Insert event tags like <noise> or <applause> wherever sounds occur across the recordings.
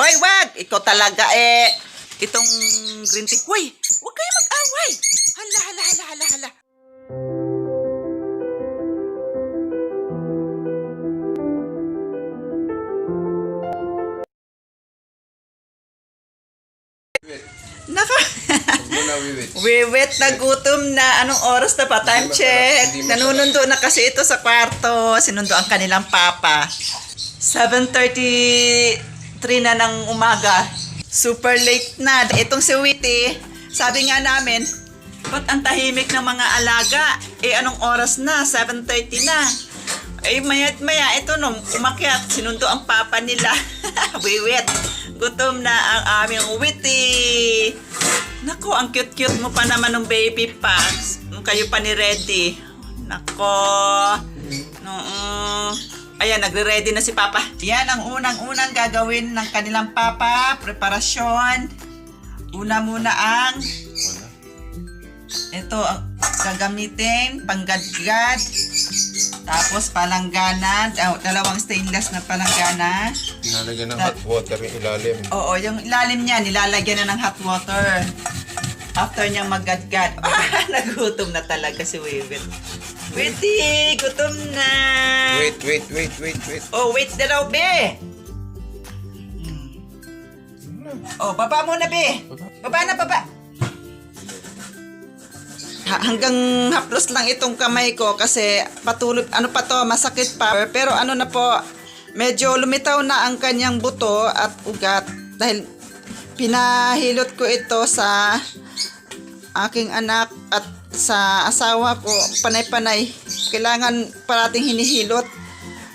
Hoy, wag! Ikaw talaga eh. Itong green tea. Hoy, wag kayo mag-away. Hala, hala, hala, hala, hala. Naka. Wiwit. Na gutom na. Anong oras na pa? Time check. Nanunundo na kasi ito sa kwarto. Sinundo ang kanilang papa. 7.33 na ng umaga. Super late na. Itong si Witty, sabi nga namin, ba't ang tahimik ng mga alaga? Eh, anong oras na? 7.30 na. Eh, maya't maya, ito nung umakyat, sinundo ang papa nila. <laughs> Wiwit. Gutom na ang aming Witty. Nako, ang cute-cute mo pa naman ng baby pants. Nung kayo pa ni Ready. Nako. Oo. Ayan, nagre-ready na si Papa. Yan ang unang-unang gagawin ng kanilang Papa. Preparasyon. Una muna ang ito ang gagamitin, panggadgad. Tapos palangganan, ah, dalawang stainless na palanggana. Nalagyan ng hot water yung ilalim. Oo, yung ilalim niya, nilalagyan na ng hot water. After niyang maggadgad. <laughs> Ah, nagutom na talaga si Wiwit. Witty, gutom na. Wait, wait, wait, wait, wait. Oh, wait na raw, be. Oh, baba muna, be. Baba na, baba. Ha- hanggang haplos lang itong kamay ko kasi patuloy, ano pa to, masakit pa. Pero ano na po, medyo lumitaw na ang kanyang buto at ugat dahil pinahilot ko ito sa aking anak at sa asawa ko panay-panay. Kailangan parating hinihilot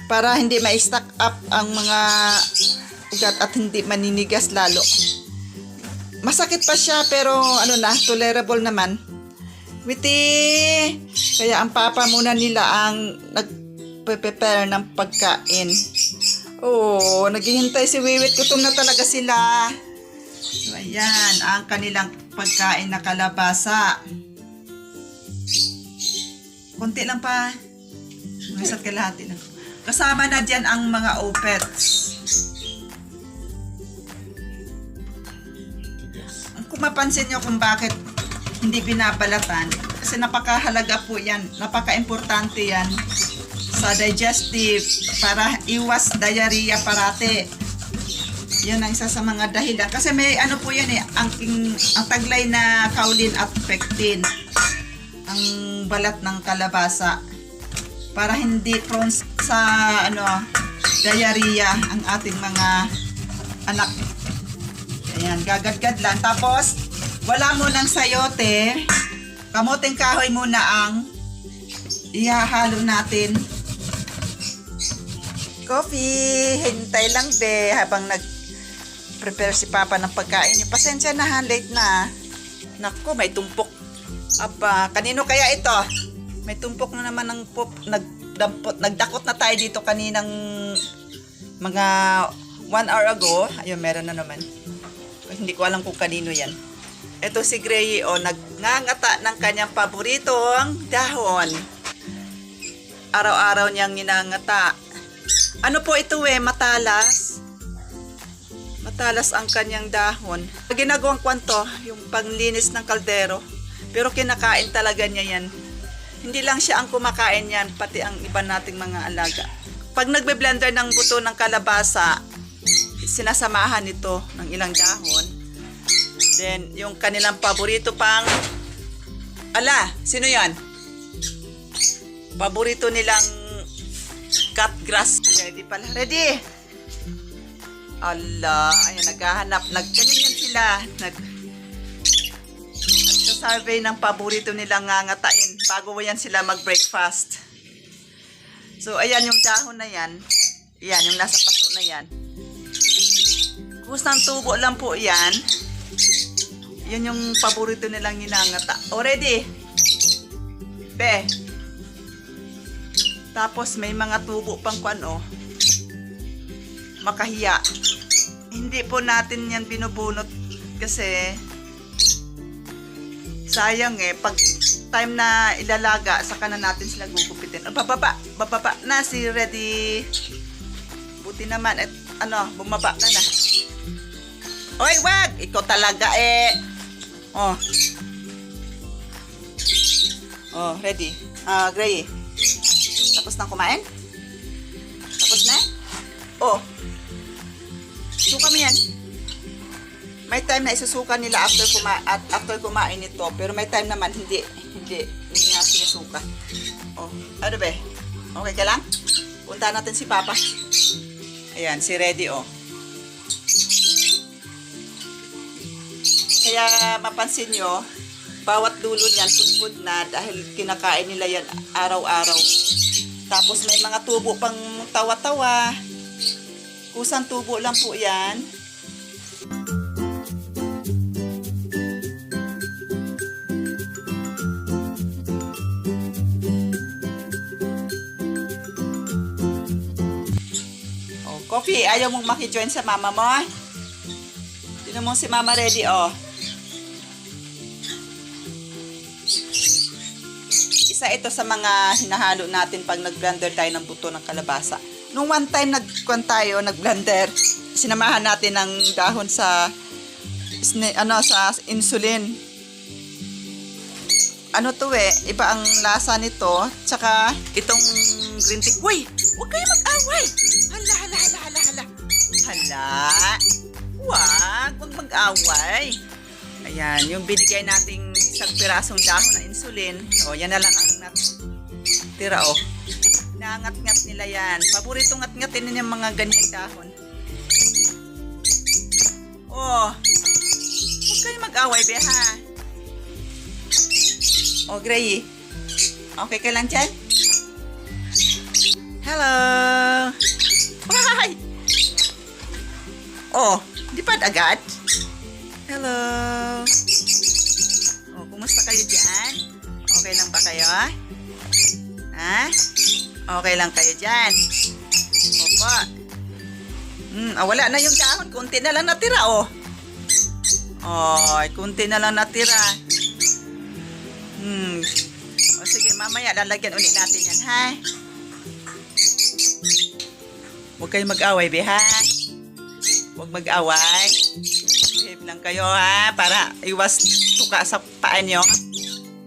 para hindi ma-stack up ang mga ugat at hindi maninigas lalo. Masakit pa siya pero ano na, tolerable naman. Witi! Kaya ang papa muna nila ang nag-prepare ng pagkain. Oo, naghihintay si Wiwit. Gutom na talaga sila. So, ayan, ang kanilang pagkain na kalabasa. Konti lang pa. Isa't kalahati lang. Kasama na dyan ang mga opets. Kung mapansin nyo kung bakit hindi binabalatan, kasi napakahalaga po yan, napaka-importante yan sa digestive para iwas diarrhea parate. Yan ang isa sa mga dahilan. Kasi may ano po yan eh, ang, ang taglay na kaulin at pectin. Ang balat ng kalabasa. Para hindi prone sa ano, diarrhea ang ating mga anak. Ayan, gagadgad lang. Tapos, wala mo ng sayote. Kamuting kahoy muna ang ihahalo natin. Coffee! Hintay lang be habang nag prepare si Papa ng pagkain niyo. Pasensya na ha, late na. Naku, may tumpok. Aba, kanino kaya ito? May tumpok na naman ng pop. Nagdampot, nagdakot na tayo dito kaninang mga one hour ago. Ayun, meron na naman. Hindi ko alam kung kanino yan. Ito si Gray, o, nagngangata ng kanyang paboritong dahon. Araw-araw niyang ginangata. Ano po ito eh, matalas? Matalas ang kanyang dahon. Ginagawang kwanto, yung panglinis ng kaldero. Pero kinakain talaga niya yan. Hindi lang siya ang kumakain yan, pati ang iba nating mga alaga. Pag nagbe-blender ng buto ng kalabasa, sinasamahan ito ng ilang dahon. Then, yung kanilang paborito pang... Ala, sino yan? Paborito nilang cut grass. Ready pala. Ready! Ala, ayan, naghahanap. Nag, ganyan yan sila. Nag, survey ng paborito nilang ngangatain bago yan sila mag-breakfast. So, ayan yung dahon na yan. Yan, yung nasa paso na yan. Kusang tubo lang po yan. Yan yung paborito nilang ninangata. O, ready? Be. Tapos may mga tubo pang kwan, oh. Makahiya. Hindi po natin yan binubunot kasi sayang eh. Pag time na ilalaga, saka na natin sila gugupitin. Oh, bababa, bababa na si Ready. Buti naman, at ano, bumaba ka na. Oy, wag! Ikaw talaga eh. Oh. Oh, ready. Ah, Gray. Tapos nang kumain? Tapos na? Oh. Suka mo yan. May time na isusuka nila after kuma at after kumain ito, pero may time naman hindi hindi hindi nga sinasuka. Oh, ano ba? Okay ka lang? Punta natin si Papa. Ayan, si Ready oh. Kaya mapansin nyo, bawat dulo niyan pudpud na dahil kinakain nila yan araw-araw. Tapos may mga tubo pang tawa-tawa. Kusang tubo lang po yan. Coffee, ayaw mong makijoin sa mama mo? Tinan mo si mama ready, oh. Isa ito sa mga hinahalo natin pag nag-blender tayo ng buto ng kalabasa. Nung one time nagkuan tayo, nag-blender, sinamahan natin ng dahon sa ano sa insulin. Ano to eh, iba ang lasa nito, tsaka itong green tea. Uy, huwag kayo mag-away. Hala, hala, hala, hala, hala. Hala. Wag, huwag mag-away. Ayan, yung binigay nating isang pirasong dahon na insulin. O, yan na lang ang natira, o. Nangat-ngat nila yan. Paborito ngat-ngatin nila yung mga ganyang dahon. Oh, huwag kayo mag-away, be, ha? O, Gray. Okay ka lang dyan? Hello! Hi! Oh, di pa agad? Hello! Oh, kumusta kayo dyan? Okay lang ba kayo? Ha? Okay lang kayo dyan? Opo. Hmm, ah, wala na yung dahon. Kunti na lang natira, oh. Oh, kunti na lang natira. Hmm. O sige, mamaya lalagyan ulit natin yan, ha? Huwag kayong mag-away, be, ha? Huwag mag-away. Behave lang kayo, ha? Para iwas tuka sa paa nyo.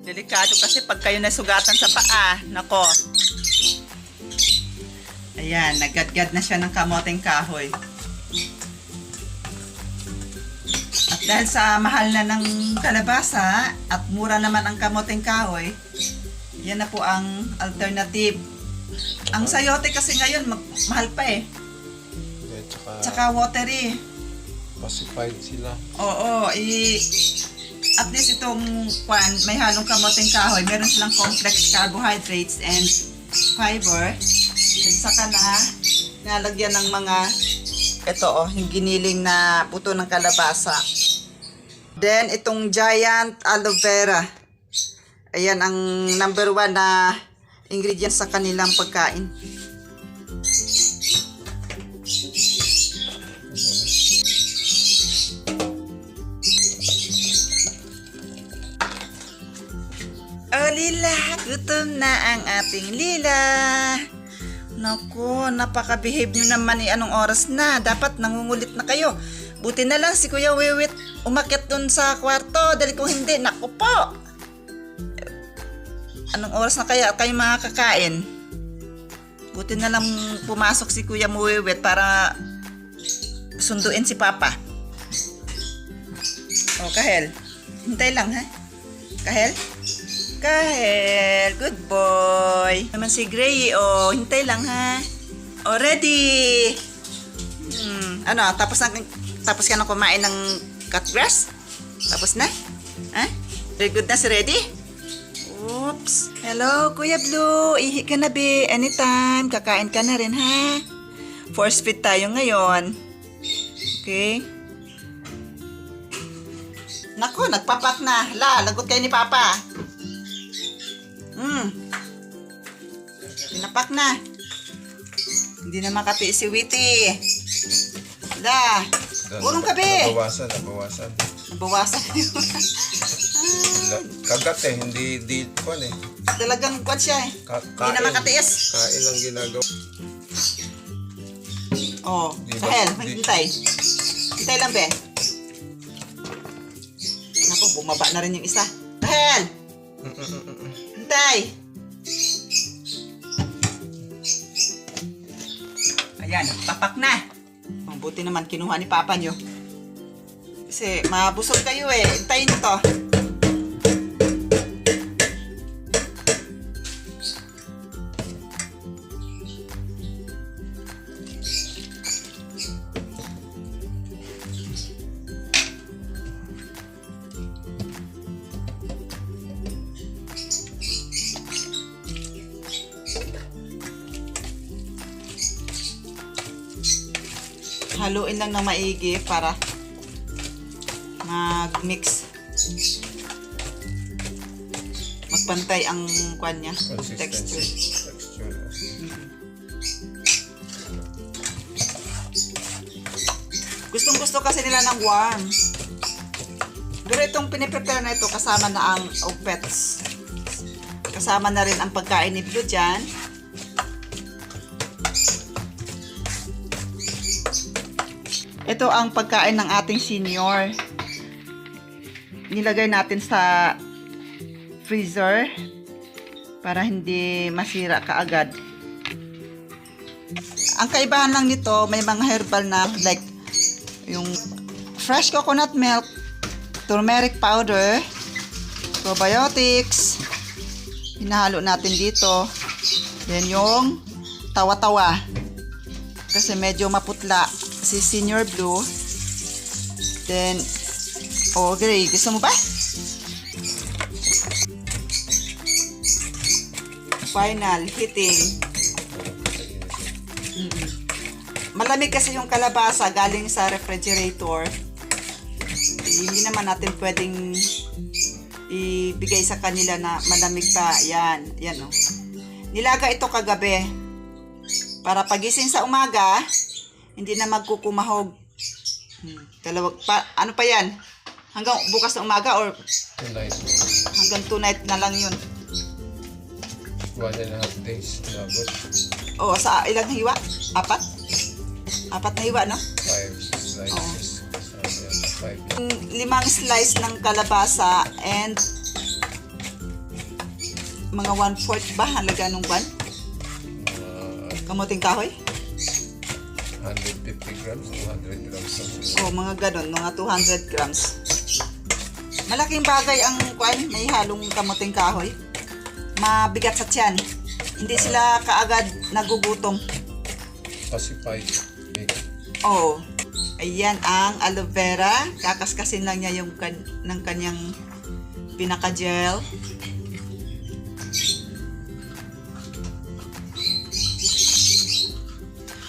Delikado kasi pag kayo nasugatan sa paa. Nako. Ayan, nagadgad na siya ng kamoteng kahoy. Dahil sa mahal na ng kalabasa at mura naman ang kamoteng kahoy, yan na po ang alternative. Ang sayote kasi ngayon, mahal pa eh. Eh, tsaka, Tsaka watery. pacified sila. Oo, i at least itong kwan, may halong kamoteng kahoy, meron silang complex carbohydrates and fiber. Then saka na nalagyan ng mga ito oh, yung giniling na puto ng kalabasa. Then itong giant aloe vera. Ayan ang number one na ingredient sa kanilang pagkain. Oh, Lila, gutom na ang ating Lila. Naku, napaka-behave nyo naman eh. Anong oras na? Dapat nangungulit na kayo. Buti na lang si Kuya Wiwit umakyat dun sa kwarto. Dali kung hindi, naku po. Anong oras na kaya kayo makakakain? Buti na lang pumasok si Kuya Wiwit para sunduin si Papa. O, Kahel. Hintay lang, ha? Kahel? Kahel, good boy. Naman si Gray, oh, hintay lang ha. Oh, ready. Hmm, ano, tapos na, tapos ka na kumain ng cut grass? Tapos na? Ha? Very good na si Ready? Oops. Hello, Kuya Blue. Ihi ka na, be. Anytime. Kakain ka na rin, ha? Force feed tayo ngayon. Okay? Naku, nagpapak na. La, lagot kayo ni Papa. Hmm. Pinapak na. Hindi na makatiis si Witty. La, Urong ka, be. Nabawasan, nabawasan. nabawasan Kagat eh, hindi di kwan eh. Talagang kwan siya eh. Ka Hindi na makatiis. Kain ang ginagawa. Oh, Di ba- Sahel, maghintay. Hintay lang, be. bumaba na rin yung isa. Rahel! Hintay! Ayan, papak na. Mabuti naman kinuha ni Papa nyo. Kasi mabusog kayo eh. Hintayin nyo to. Haluin lang ng maigi para mag-mix. Magpantay ang kwan niya, texture. Texture. Gustong gusto kasi nila ng warm. Pero itong piniprepare na ito, kasama na ang opets. Kasama na rin ang pagkain ni Blue dyan. Ito ang pagkain ng ating senior. Nilagay natin sa freezer para hindi masira kaagad. Ang kaibahan lang nito, may mga herbal na like yung fresh coconut milk, turmeric powder, probiotics, hinahalo natin dito. Yan yung tawa-tawa. Kasi medyo maputla si Senior Blue. Then, oh, gray. Gusto mo ba? Final, hitting. Malamig kasi yung kalabasa galing sa refrigerator. Hindi naman natin pwedeng ibigay sa kanila na malamig pa. Yan, yan oh. Nilaga ito kagabi. Para pagising sa umaga, hindi na magkukumahog. Hmm, dalawag pa, ano pa yan? Hanggang bukas na umaga or Tonight, hanggang tonight na lang yun. one and a half days. Labot. O, sa ilang hiwa? Apat? Apat na hiwa, no? Five slices. Yan, Five. limang slice ng kalabasa and mga one-fourth ba halaga nung ban? Uh, Kamuting kahoy? 150 grams, 200 grams. something. O, mga ganon, mga 200 grams. Malaking bagay ang kwan, may halong kamuting kahoy. Mabigat sa tiyan. Hindi sila kaagad nagugutom. Pacified. Big. Oh, ayan ang aloe vera. Kakaskasin lang niya yung kan ng kanyang pinaka-gel.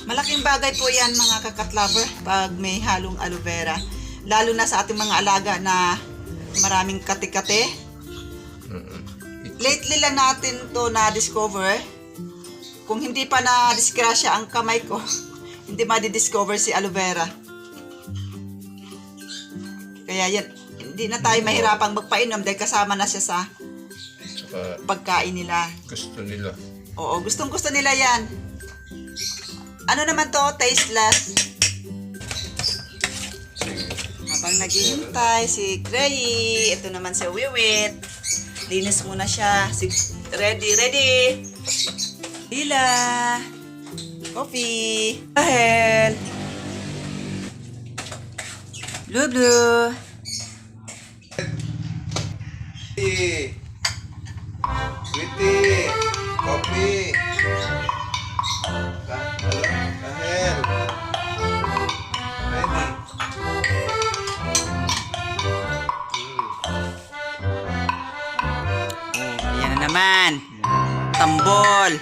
Malaking bagay po yan mga kakatlover pag may halong aloe vera. Lalo na sa ating mga alaga na maraming kate-kate. Lately lang natin to na-discover. Kung hindi pa na-disgrasya ang kamay ko, <laughs> hindi ma-discover si aloe vera. Kaya yan, hindi na tayo mahirapang magpainom dahil kasama na siya sa Saka pagkain nila. gusto nila. Oo, gustong gusto nila yan. Ano naman to? Tasteless. Habang naghihintay si Gray, ito naman si Wiwit. Linis muna siya. Si, ready, ready. Hila. Coffee. Ahel. Blue, blue. Sweetie! Sweetie! Coffee! Kahel! Ready? Ayan na naman. Tambol.